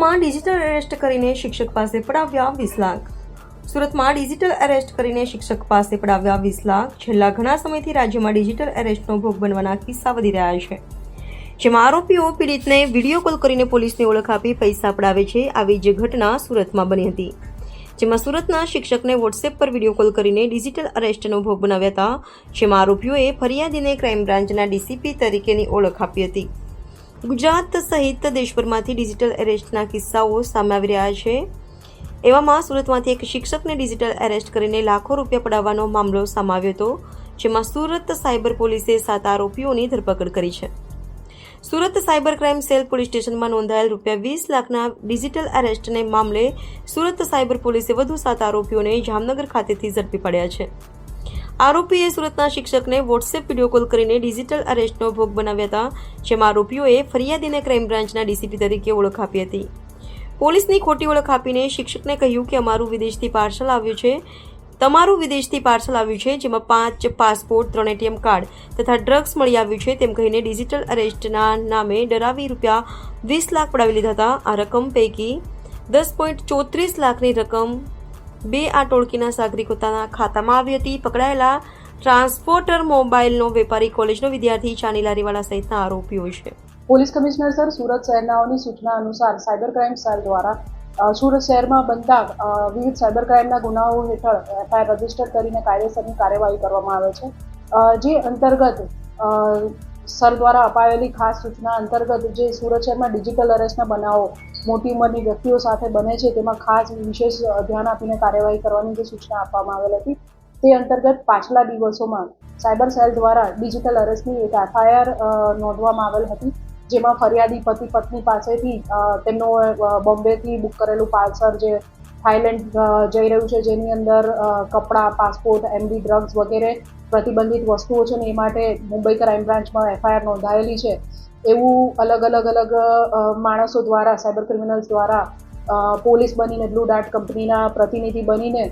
સુરતમાં digital arrest કરીને શિક્ષક પાસે પડાવ્યા વીસ લાખ. સુરતમાં ડિજિટલ એરેસ્ટ કરીને શિક્ષક પાસે પડાવ્યા વીસ લાખ. છેલ્લા ઘણા સમયથી રાજ્યમાં ડિજિટલ એરેસ્ટનો ભોગ બનવાના કિસ્સા વધી રહ્યા છે. જેમાં આરોપીઓ પીડિતને વીડિયો કોલ કરીને પોલીસની ઓળખ આપી પૈસા પડાવે છે આવી જ ઘટના સુરતમાં બની હતી. જેમાં સુરતના શિક્ષકને વોટ્સએપ પર વીડિયો કોલ કરીને ડિજિટલ અરેસ્ટનો ભોગ બનાવ્યા હતા. જેમાં આરોપીઓએ ફરિયાદીને ક્રાઇમ બ્રાન્ચના ડીસીપી તરીકેની ઓળખ આપી હતી. ગુજરાત સહિત દેશભરમાંથી ડિજિટલ એરેસ્ટના કિસ્સાઓ સામે આવી રહ્યા છે. એવામાં સુરતમાંથી એક શિક્ષકને ડિજિટલ એરેસ્ટ કરીને લાખો રૂપિયા પડાવવાનો મામલો સામે આવ્યો હતો, જેમાં સુરત સાયબર પોલીસે સાત આરોપીઓની ધરપકડ કરી છે. Surat cyber crime cell police સ્ટેશનમાં નોંધાયેલ રૂપિયા વીસ લાખના ડિજિટલ એરેસ્ટને મામલે સુરત સાયબર પોલીસે વધુ સાત આરોપીઓને જામનગર ખાતેથી ઝડપી પડ્યા છે. આરોપીએ સુરતના શિક્ષકને વોટ્સએપ વીડિયો કોલ કરીને ડિજિટલ અરેસ્ટનો ભોગ બનાવ્યા હતા, જેમાં આરોપીઓએ ફરિયાદીને ક્રાઇમ બ્રાન્ચના ડીસીપી તરીકે ઓળખ આપી હતી. પોલીસની ખોટી ઓળખ આપીને શિક્ષકને કહ્યું કે અમારું વિદેશથી પાર્સલ આવ્યું છે, તમારું વિદેશથી પાર્સલ આવ્યું છે, જેમાં પાંચ પાસપોર્ટ, ત્રણ એટીએમ કાર્ડ તથા ડ્રગ્સ મળી આવ્યું છે, તેમ કહીને ડિજિટલ અરેસ્ટના નામે ડરાવી રૂપિયા વીસ લાખ પડાવી લીધા હતા. આ રકમ પૈકી દસ પોઈન્ટ ચોત્રીસ લાખની રકમ બે આ ટોળકીના સાગરીકોતાના ખાતામાં આવી હતી. પકડાયેલા ટ્રાન્સપોર્ટર મોબાઈલનો વેપારી કોલેજનો વિદ્યાર્થી ચાની લારીવાળા સહિતના આરોપીઓ છે. પોલીસ કમિશનર સર, સુરત શહેરનાઓની સૂચના અનુસાર સાયબર ક્રાઇમ સેલ દ્વારા સુરત શહેરમાં બનતા વિવિધ સાયબર ક્રાઇમના ગુનાઓ હેઠળ એફઆઈઆર રજિસ્ટર કરીને કાયદેસરની કાર્યવાહી કરવામાં આવે છે. જે અંતર્ગત સર દ્વારા અપાયેલી ખાસ સૂચના અંતર્ગત જે સુરત શહેરમાં ડિજિટલ અરેસ્ટના બનાવો મોટી ઉંમરની વ્યક્તિઓ સાથે બને છે, તેમાં ખાસ વિશેષ ધ્યાન આપીને કાર્યવાહી કરવાની જે સૂચના આપવામાં આવેલ હતી, તે અંતર્ગત પાછલા દિવસોમાં સાયબર સેલ દ્વારા ડિજિટલ અરેસ્ટની એક એફઆઈઆર નોંધવામાં આવેલ હતી, જેમાં ફરિયાદી પતિ પત્ની પાસેથી તેમનો બોમ્બેથી બુક કરેલું પાર્સલ, જે થાઈલેન્ડ જઈ રહ્યું છે, જેની અંદર કપડાં, પાસપોર્ટ, એમડી, ડ્રગ્સ વગેરે પ્રતિબંધિત વસ્તુઓ છે ને એ માટે મુંબઈ ક્રાઇમ બ્રાન્ચમાં એફઆઈઆર નોંધાયેલી છે. એવું અલગ અલગ અલગ માણસો દ્વારા, સાયબર ક્રિમિનલ્સ દ્વારા પોલીસ બનીને, બ્લુ ડાર્ટ કંપનીના પ્રતિનિધિ બનીને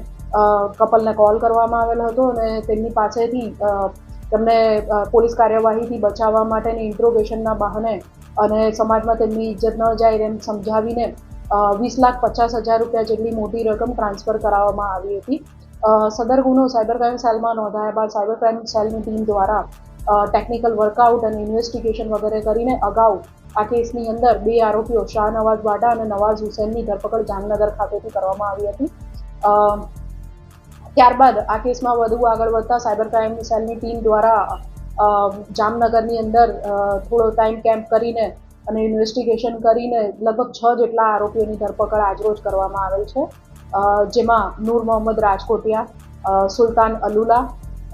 કપલને કોલ કરવામાં આવેલ હતો અને તેમની પાસેથી તેમને પોલીસ કાર્યવાહીથી બચાવવા માટેની ઇન્ટ્રોગેશનના બહાને અને સમાજમાં તેમની ઇજ્જત ન જાય એમ સમજાવીને વીસ લાખ પચાસ હજાર રૂપિયા જેટલી મોટી રકમ ટ્રાન્સફર કરાવવામાં આવી હતી. સદર ગુનો સાયબર ક્રાઇમ સેલમાં નોંધાયા બાદ સાયબર ક્રાઇમ સેલની ટીમ દ્વારા ટેકનિકલ વર્કઆઉટ અને ઇન્વેસ્ટિગેશન વગેરે કરીને અગાઉ આ કેસની અંદર બે આરોપીઓ શાહ નવાઝ વાડા અને નવાઝ હુસેનની ધરપકડ જામનગર ખાતેથી કરવામાં આવી હતી. ત્યારબાદ આ કેસમાં વધુ આગળ વધતા સાયબર ક્રાઇમ સેલની ટીમ દ્વારા જામનગરની અંદર થોડો ટાઈમ કેમ્પ કરીને અને ઇન્વેસ્ટિગેશન કરીને લગભગ છ જેટલા આરોપીઓની ધરપકડ આજરોજ કરવામાં આવેલ છે. જેમાં નૂર મોહમ્મદ રાજકોટિયા સુલતાન અલુલા,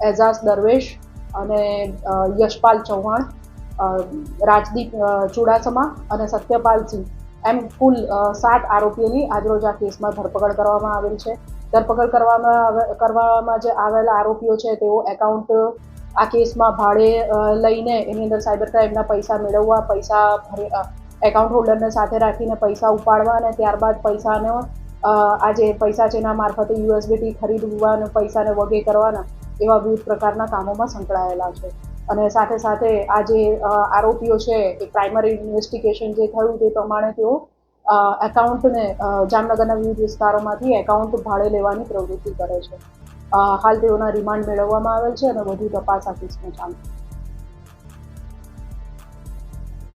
એઝાઝ દરવેશ અને યશપાલ ચૌહાણ રાજદીપ ચુડાસમા અને સત્યપાલસિંહ એમ કુલ સાત આરોપીઓની આજરોજ આ કેસમાં ધરપકડ કરવામાં આવેલ છે. ધરપકડ કરવામાં કરવામાં જે આવેલા આરોપીઓ છે તેઓ એકાઉન્ટ આ કેસમાં ભાડે લઈને એની અંદર સાયબર ક્રાઇમના પૈસા મેળવવા, પૈસા એકાઉન્ટ હોલ્ડરને સાથે રાખીને પૈસા ઉપાડવા અને ત્યારબાદ પૈસાનો આ જે પૈસા છે એના મારફતે યુએસબીટી ખરીદવા અને પૈસાને વગે કરવાના એવા વિવિધ પ્રકારના કામોમાં સંકળાયેલા છે. અને સાથે સાથે આ જે આરોપીઓ છે, એ પ્રાઇમરી ઇન્વેસ્ટિગેશન જે થયું તે પ્રમાણે તેઓ એકાઉન્ટને જામનગરના વિવિધ વિસ્તારોમાંથી એકાઉન્ટ ભાડે લેવાની પ્રવૃત્તિ કરે છે. હાલ તેઓના રિમાન્ડ મેળવવામાં આવેલ છે અને વધુ તપાસ આ કેસમાં ચાલુ છે